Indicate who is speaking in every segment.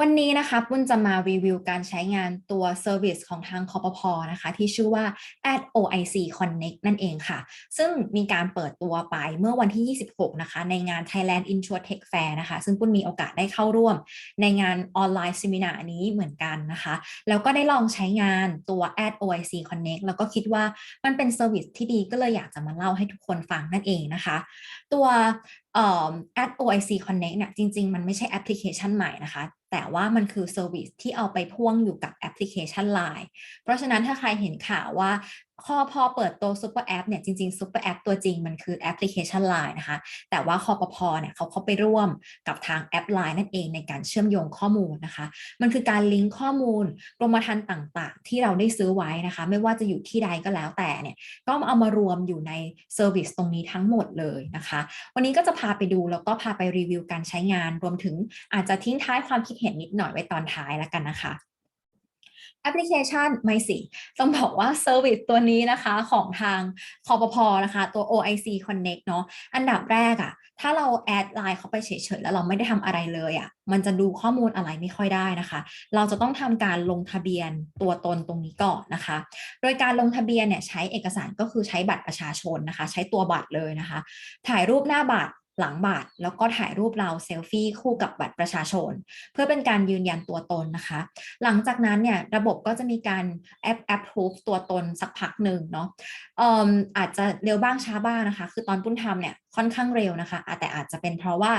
Speaker 1: วันนี้นะคะปุ้นจะมารีวิวการใช้งานตัวเซอร์วิสของทางคอปพอนะคะที่ชื่อว่า Ad OIC Connect นั่นเองค่ะ ซึ่งมีการเปิดตัวไปเมื่อวันที่ 26 นะคะ ในงาน Thailand InsurTech Fair นะคะ ซึ่งปุ้นมีโอกาสได้เข้าร่วม ในงานออนไลน์เซมินานี้เหมือนกันนะคะ แล้วก็ได้ลองใช้งานตัว Ad OIC Connect แล้วก็คิดว่ามันเป็นเซอร์วิสที่ดีก็เลยอยากจะมาเล่าให้ทุกคนฟังนั่นเองนะคะ ตัว แอด OIC Connect เนี่ยจริง ๆ มันไม่ใช่แอปพลิเคชันใหม่นะคะ แต่ว่ามันคือเซอร์วิสที่เอาไปพ่วงอยู่กับแอปพลิเคชัน Line เพราะฉะนั้นถ้าใครเห็นข่าวว่า พอพอเปิดตัวซูเปอร์แอปเนี่ยจริงๆซูเปอร์แอปตัวจริงมันคือแอปพลิเคชัน Line นะคะ แต่ว่าคอปพอเนี่ยเขาเข้าไปร่วมกับทางแอป Line นั่นเองในการเชื่อมโยงข้อมูลนะคะ มันคือการลิงก์ข้อมูลกรมธรรม์ต่างๆ ที่เราได้ซื้อไว้นะคะ ไม่ว่าจะอยู่ที่ใดก็แล้วแต่เนี่ยก็เอามารวมอยู่ในเซอร์วิสตรงนี้ทั้งหมดเลยนะคะ วันนี้ก็จะพาไปดูแล้วก็พาไปรีวิวการใช้งาน รวมถึงอาจจะทิ้งท้ายความคิดเห็นนิดหน่อยไว้ตอนท้ายแล้วกันนะคะ แอปพลิเคชันไม่สิ ต้องบอกว่าเซอร์วิสตัวนี้นะคะของทางคอปพอนะคะ ตัว OIC Connect เนาะอันดับแรกอะถ้าเราแอดไลน์เข้าไปเฉยๆ แล้วเราไม่ได้ทำอะไรเลยอะมันจะดูข้อมูลอะไรไม่ค่อยได้นะคะ เราจะต้องทำการลงทะเบียนตัวตนตรงนี้ก่อนนะคะ โดยการลงทะเบียนเนี่ยใช้เอกสารก็คือใช้บัตรประชาชนนะคะ ใช้ตัวบัตรเลยนะคะ ถ่ายรูปหน้าบัตร หลังบัตรแล้วก็ถ่ายรูปเราเซลฟี่คู่กับบัตรประชาชน เพื่อเป็นการยืนยันตัวตนนะคะ หลังจากนั้นเนี่ยระบบก็จะมีการแอปแอปพูฟตัวตนสักพักหนึ่งเนาะอาจจะเร็วบ้างช้าบ้างนะคะ คือตอนปุ้นทำเนี่ย ค่อนข้างเร็วนะคะ แต่อาจจะเป็นเพราะว่า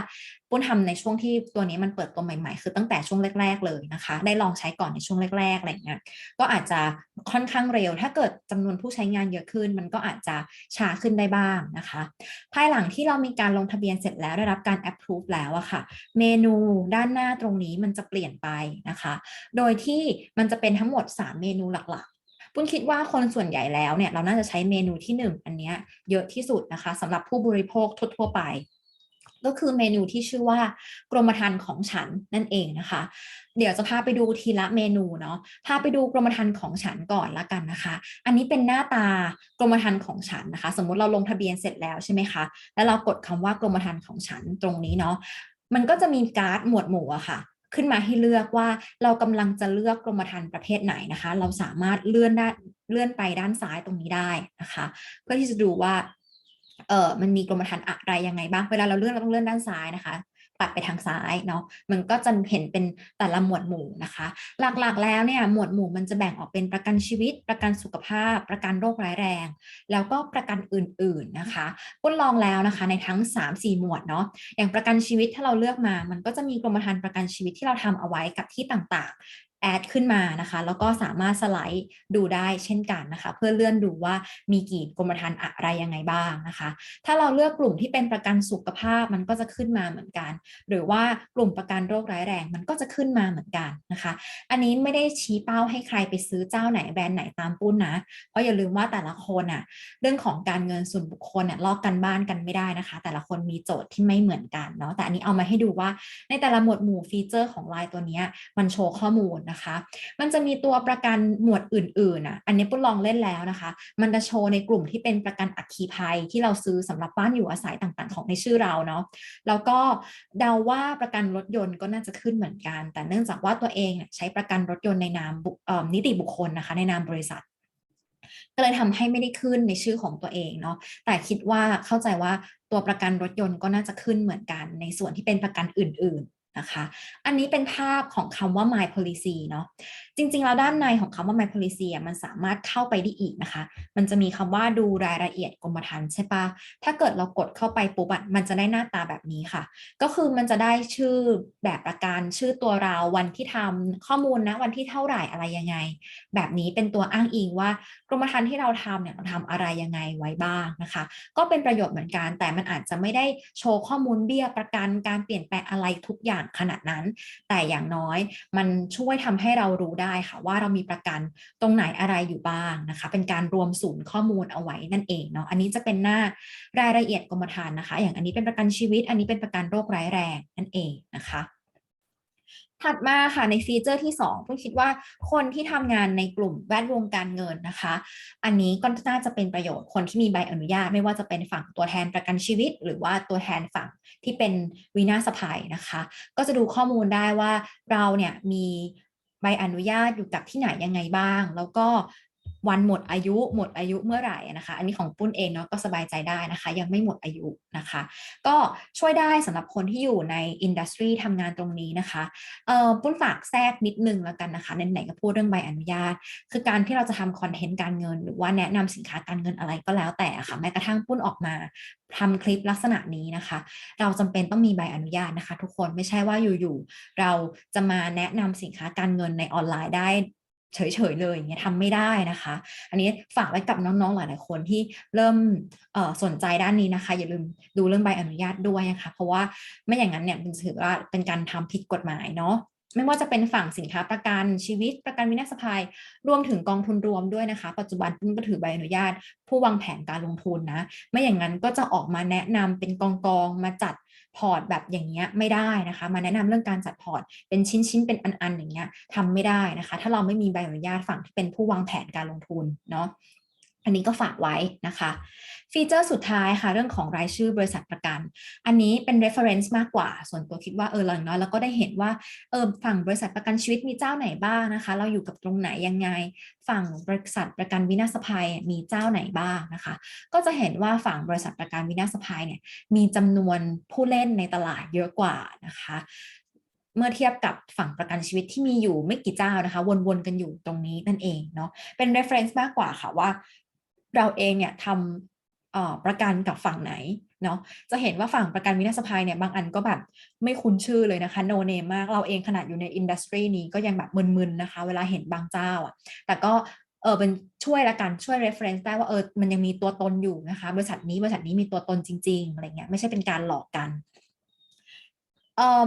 Speaker 1: ปุ้นทำในช่วงที่ตัวนี้มันเปิดตัวใหม่ๆ คือตั้งแต่ช่วงแรก ๆ เลยนะคะ ได้ลองใช้ก่อนในช่วงแรกๆอะไรเงี้ย ก็อาจจะค่อนข้างเร็ว ถ้าเกิดจำนวนผู้ใช้งานเยอะขึ้น มันก็อาจจะช้าขึ้นได้บ้างนะคะ ภายหลังที่เรามีการลงทะเบียนเสร็จแล้วได้รับการ approve แล้วอะค่ะ เมนูด้านหน้าตรงนี้มันจะเปลี่ยนไปนะคะ โดยที่มันจะเป็นทั้งหมด 3 เมนูหลักๆ ปุ้นคิดว่าคนส่วนใหญ่แล้วเนี่ยเราน่าจะใช้เมนูที่ 1 อันนี้เยอะที่สุดนะคะสำหรับผู้บริโภคทั่วๆไป ก็คือเมนูที่ชื่อว่ากรมธรรม์ของฉันนั่นเองนะคะ เดี๋ยวจะพาไปดูทีละเมนูเนาะพาไปดูกรมธรรม์ของฉันก่อนละกันนะคะ อันนี้เป็นหน้าตากรมธรรม์ของฉันนะคะ สมมุติเราลงทะเบียนเสร็จแล้วใช่ไหมคะแล้วเรากดคำว่ากรมธรรม์ของฉันตรงนี้เนาะมันก็จะมีการ์ดหมวดหมู่อะค่ะ ขึ้นมาให้เลือกว่าเรากำลังจะเลือกกรมธรรม์ประเภทไหนนะคะ เราสามารถเลื่อนได้เลื่อนไปด้านซ้ายตรงนี้ได้นะคะ เพื่อที่จะดูว่าเออมันมีกรมธรรม์อะไรยังไงบ้างเวลาเราเลื่อนเราต้องเลื่อนด้านซ้ายนะคะ ปัดไปทางซ้ายเนาะมันก็จะเห็นเป็นแต่ละหมวดหมู่นะคะ หลักๆแล้วเนี่ยหมวดหมู่มันจะแบ่งออกเป็นประกันชีวิต ประกันสุขภาพ ประกันโรคร้ายแรง แล้วก็ประกันอื่นๆนะคะปุ้นลองแล้วนะคะในทั้ง 3-4 หมวดเนาะอย่างประกันชีวิตถ้าเราเลือกมา มันก็จะมีกรมธรรม์ประกันชีวิตที่เราทำเอาไว้กับที่ต่างๆ แอดขึ้นมานะคะ แล้วก็สามารถสไลด์ดูได้เช่นกันนะคะ เพื่อเลื่อนดูว่ามีกี่กรมธรรม์อะไรยังไงบ้างนะคะ ถ้าเราเลือกกลุ่มที่เป็นประกันสุขภาพมันก็จะขึ้นมาเหมือนกัน หรือว่ากลุ่มประกันโรคร้ายแรงมันก็จะขึ้นมาเหมือนกันนะคะ อันนี้ไม่ได้ชี้เป้าให้ใครไปซื้อเจ้าไหนแบรนด์ไหนตามปุ้นนะ เพราะอย่าลืมว่าแต่ละคนอะเรื่องของการเงินส่วนบุคคลเนี่ยลอกกันบ้านกันไม่ได้นะคะ แต่ละคนมีโจทย์ที่ไม่เหมือนกันเนาะแต่อันนี้เอามาให้ดูว่าในแต่ละหมวดหมู่ฟีเจอร์ของไลน์ตัวนี้มันโชว์ข้อมูลนะคะ มันจะมีตัวประกันหมวดอื่นๆอะอันนี้ปุ้นลองเล่นแล้วนะคะ มันจะโชว์ในกลุ่มที่เป็นประกันอัคคีภัยที่เราซื้อสำหรับบ้านอยู่อาศัยต่างๆ ของในชื่อเราเนาะ แล้วก็เดาว่าประกันรถยนต์ก็น่าจะขึ้นเหมือนกัน แต่เนื่องจากว่าตัวเองใช้ประกันรถยนต์ในนามนิติบุคคลนะคะ ในนามบริษัทก็เลยทำให้ไม่ได้ขึ้นในชื่อของตัวเองเนาะ แต่คิดว่าเข้าใจว่าตัวประกันรถยนต์ก็น่าจะขึ้นเหมือนกันในส่วนที่เป็นประกันอื่น นะคะ อันนี้เป็นภาพของคำว่า my policy เนาะ จริงๆ แล้วด้านในของคำว่า my policy มันสามารถเข้าไปได้อีกนะคะ มันจะมีคำว่าดูรายละเอียดกรมธรรม์ใช่ปะถ้าเกิดเรากดเข้าไปปุ๊บมันจะได้หน้าตาแบบนี้ค่ะ ก็คือมันจะได้ชื่อแบบประกัน ชื่อตัวเรา วันที่ทำข้อมูลนะ วันที่เท่าไหร่อะไรยังไง แบบนี้เป็นตัวอ้างอิงว่ากรมธรรม์ที่เราทำเนี่ยเราทำอะไรยังไงไว้บ้างนะคะ ก็เป็นประโยชน์เหมือนกัน แต่มันอาจจะไม่ได้โชว์ข้อมูลเบี้ยประกัน การเปลี่ยนแปลงอะไรทุกอย่างขนาดนั้น แต่อย่างน้อยมันช่วยทำให้เรารู้ได้ค่ะว่าเรามีประกันตรงไหนอะไรอยู่บ้างนะคะ เป็นการรวมศูนย์ข้อมูลเอาไว้นั่นเองเนาะอันนี้จะเป็นหน้ารายละเอียดกรมธรรม์นะคะ อย่างอันนี้เป็นประกันชีวิต อันนี้เป็นประกันโรคร้ายแรงนั่นเองนะคะ ถัดมาค่ะในฟีเจอร์ที่2เพิ่งคิดว่าคนที่ทำงานในกลุ่มแวดวงการเงินนะคะ อันนี้ก็น่าจะเป็นประโยชน์คนที่มีใบอนุญาต ไม่ว่าจะเป็นฝั่งตัวแทนประกันชีวิต หรือว่าตัวแทนฝั่งที่เป็นวีนาสภายนะคะ ก็จะดูข้อมูลได้ว่าเราเนี่ยมีใบอนุญาตอยู่กับที่ไหนยังไงบ้าง แล้วก็ วันหมดอายุหมดอายุเมื่อไหร่นะคะ อันนี้ของปุ้นเองเนาะก็สบายใจได้นะคะ ยังไม่หมดอายุนะคะ ก็ช่วยได้สำหรับคนที่อยู่ในอินดัสทรีทำงานตรงนี้นะคะเอ่อปุ้นฝากแทรกนิดนึงแล้วกันนะคะไหนๆก็พูดเรื่องใบอนุญาต คือการที่เราจะทำคอนเทนต์การเงิน หรือว่าแนะนำสินค้าการเงินอะไรก็แล้วแต่ค่ะแม้กระทั่งปุ้นออกมาทำคลิปลักษณะนี้นะคะ เราจำเป็นต้องมีใบอนุญาตนะคะ ทุกคนไม่ใช่ว่าอยู่ๆเราจะมาแนะนำสินค้าการเงินในออนไลน์ได้ เฉยๆเลยอย่างเงี้ยทำไม่ได้นะคะ อันนี้ฝากไว้กับน้องๆหลายๆคนที่เริ่มสนใจด้านนี้นะคะ อย่าลืมดูเรื่องใบอนุญาตด้วยนะคะ เพราะว่าไม่อย่างนั้นเนี่ยมันถือว่าเป็นการทำผิดกฎหมายเนาะไม่ว่าจะเป็นฝั่งสินค้าประกันชีวิตประกันวินาศภัย รวมถึงกองทุนรวมด้วยนะคะ ปัจจุบันปุ้นก็ถือใบอนุญาต ผู้วางแผนการลงทุนนะ ไม่อย่างนั้นก็จะออกมาแนะนำเป็นกองกองมาจัด พอร์ตแบบอย่างเงี้ยไม่ได้นะคะ มาแนะนำเรื่องการจัดพอร์ตเป็นชิ้นๆเป็นอันๆอย่างเงี้ยทำไม่ได้นะคะ ถ้าเราไม่มีใบอนุญาตฝั่งที่เป็นผู้วางแผนการลงทุนเนาะ อันนี้ก็ฝากไว้นะคะ ฟีเจอร์สุดท้ายค่ะ เรื่องของรายชื่อบริษัทประกัน อันนี้เป็น reference มากกว่า ส่วนตัวคิดว่าเออหลังน้อยเราก็ได้เห็นว่าเออฝั่งบริษัทประกันชีวิตมีเจ้าไหนบ้างนะคะ เราอยู่กับตรงไหนยังไง ฝั่งบริษัทประกันวินาศภัยมีเจ้าไหนบ้างนะคะ ก็จะเห็นว่าฝั่งบริษัทประกันวินาศภัยเนี่ยมีจำนวนผู้เล่นในตลาดเยอะกว่านะคะเมื่อเทียบกับฝั่งประกันชีวิตที่มีอยู่ไม่กี่เจ้านะคะ วนๆกันอยู่ตรงนี้นั่นเองเนาะเป็น reference มากกว่าค่ะว่า เราเองเนี่ยทำประกันกับฝั่งไหนเนาะจะเห็นว่าฝั่งประกันวินาศภัยเนี่ยบางอันก็แบบไม่คุ้นชื่อเลยนะคะโนเนมมาก เราเองขนาดอยู่ในอินดัสทรีนี้ก็ยังแบบมึนๆนะคะ เวลาเห็นบางเจ้าอะ แต่ก็เออเป็นช่วยละกันช่วย reference ได้ว่าเออมันยังมีตัวตนอยู่นะคะ บริษัทนี้บริษัทนี้มีตัวตนจริงๆอะไรเงี้ยไม่ใช่เป็นการหลอกกัน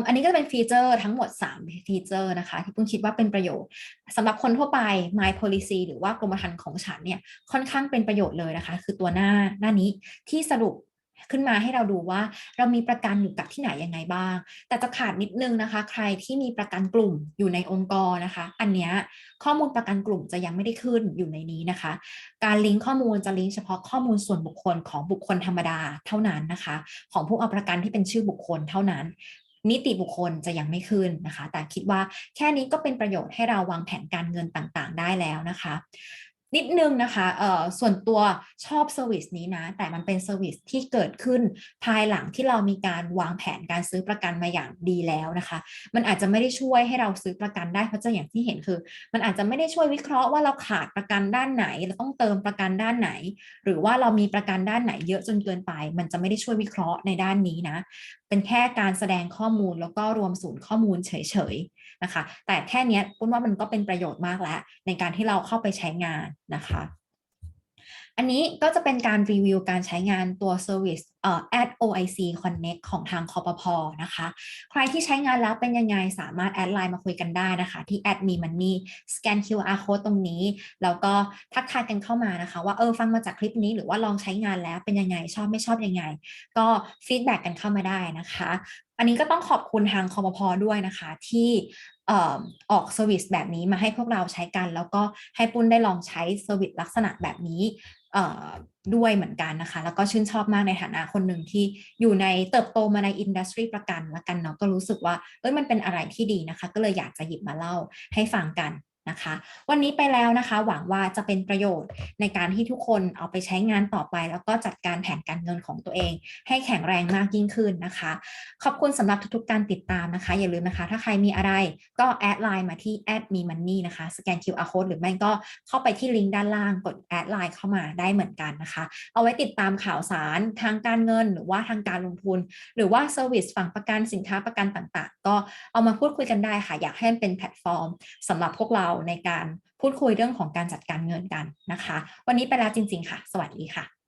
Speaker 1: อันนี้ก็จะเป็นฟีเจอร์ทั้งหมด 3 ฟีเจอร์นะคะ ที่เพิ่งคิดว่าเป็นประโยชน์สำหรับคนทั่วไป My Policy หรือว่ากรมธรรม์ของฉันเนี่ยค่อนข้างเป็นประโยชน์เลยนะคะ คือตัวหน้าหน้านี้ที่สรุปขึ้นมาให้เราดูว่าเรามีประกันอยู่กับที่ไหนยังไงบ้าง แต่จะขาดนิดนึงนะคะ ใครที่มีประกันกลุ่มอยู่ในองค์กรนะคะ อันนี้ข้อมูลประกันกลุ่มจะยังไม่ได้ขึ้นอยู่ในนี้นะคะ การลิงก์ข้อมูลจะลิงก์เฉพาะข้อมูลส่วนบุคคลของบุคคลธรรมดาเท่านั้นนะคะ ของผู้เอาประกันที่เป็นชื่อบุคคลเท่านั้น นิติบุคคลจะยังไม่ขึ้นนะคะ แต่คิดว่าแค่นี้ก็เป็นประโยชน์ให้เราวางแผนการเงินต่างๆ ได้แล้วนะคะ นิดนึงนะคะเอ่อส่วนตัวชอบเซอร์วิสนี้นะ แต่มันเป็นเซอร์วิสที่เกิดขึ้นภายหลังที่เรามีการวางแผนการซื้อประกันมาอย่างดีแล้วนะคะ มันอาจจะไม่ได้ช่วยให้เราซื้อประกันได้เพราะจะอย่างที่เห็นคือ มันอาจจะไม่ได้ช่วยวิเคราะห์ว่าเราขาดประกันด้านไหนเราต้องเติมประกันด้านไหน หรือว่าเรามีประกันด้านไหนเยอะจนเกินไป มันจะไม่ได้ช่วยวิเคราะห์ในด้านนี้นะ เป็นแค่การแสดงข้อมูลแล้วก็รวมศูนย์ข้อมูลเฉยๆ นะคะ แต่แค่นี้ปุ้นว่ามันก็เป็นประโยชน์มากแล้ว ในการที่เราเข้าไปใช้งานนะคะ อันนี้ก็จะเป็นการรีวิวการใช้งานตัว Service เอ่อ at OIC Connect ของทางคอปพอนะคะ ใครที่ใช้งานแล้วเป็นยังไงสามารถแอดไลน์มาคุยกันได้นะคะ ที่ at me money scan QR code ตรงนี้ แล้วก็ทักทายกันเข้ามานะคะ ว่าเออฟังมาจากคลิปนี้หรือว่าลองใช้งานแล้วเป็นยังไงชอบไม่ชอบยังไง ก็ฟีดแบ็กกันเข้ามาได้นะคะ อันนี้ก็ต้องขอบคุณทางคอมพอด้วยนะคะ ที่ออกเซอร์วิสแบบนี้มาให้พวกเราใช้กัน แล้วก็ให้ปุ้นได้ลองใช้เซอร์วิสลักษณะแบบนี้ด้วยเหมือนกันนะคะ แล้วก็ชื่นชอบมากในฐานะคนหนึ่งที่อยู่ในเติบโตมาในอินดัสทรีประกันละกันเนาะก็รู้สึกว่าเอ้ยมันเป็นอะไรที่ดีนะคะ ก็เลยอยากจะหยิบมาเล่าให้ฟังกัน นะคะ วันนี้ไปแล้วนะคะ หวังว่าจะเป็นประโยชน์ในการที่ทุกคนเอาไปใช้งานต่อไป แล้วก็จัดการแผนการเงินของตัวเอง ให้แข็งแรงมากยิ่งขึ้นนะคะ ขอบคุณสำหรับทุกๆการติดตามนะคะ อย่าลืมนะคะ ถ้าใครมีอะไรก็แอดไลน์มาที่แอดมีมันนี่นะคะสแกน QR code หรือไม่ก็เข้าไปที่ลิงก์ด้านล่างกดแอดไลน์เข้ามาได้เหมือนกันนะคะ เอาไว้ติดตามข่าวสารทางการเงิน หรือว่าทางการลงทุน หรือว่าเซอร์วิสฝั่งประกันสินค้าประกันต่างๆ ก็เอามาพูดคุยกันได้ค่ะอยากให้เป็นแพลตฟอร์มสำหรับพวกเราในการพูดคุยเรื่องของการจัดการเงินกันนะคะ วันนี้ไปแล้วจริง ๆ ค่ะ สวัสดีค่ะ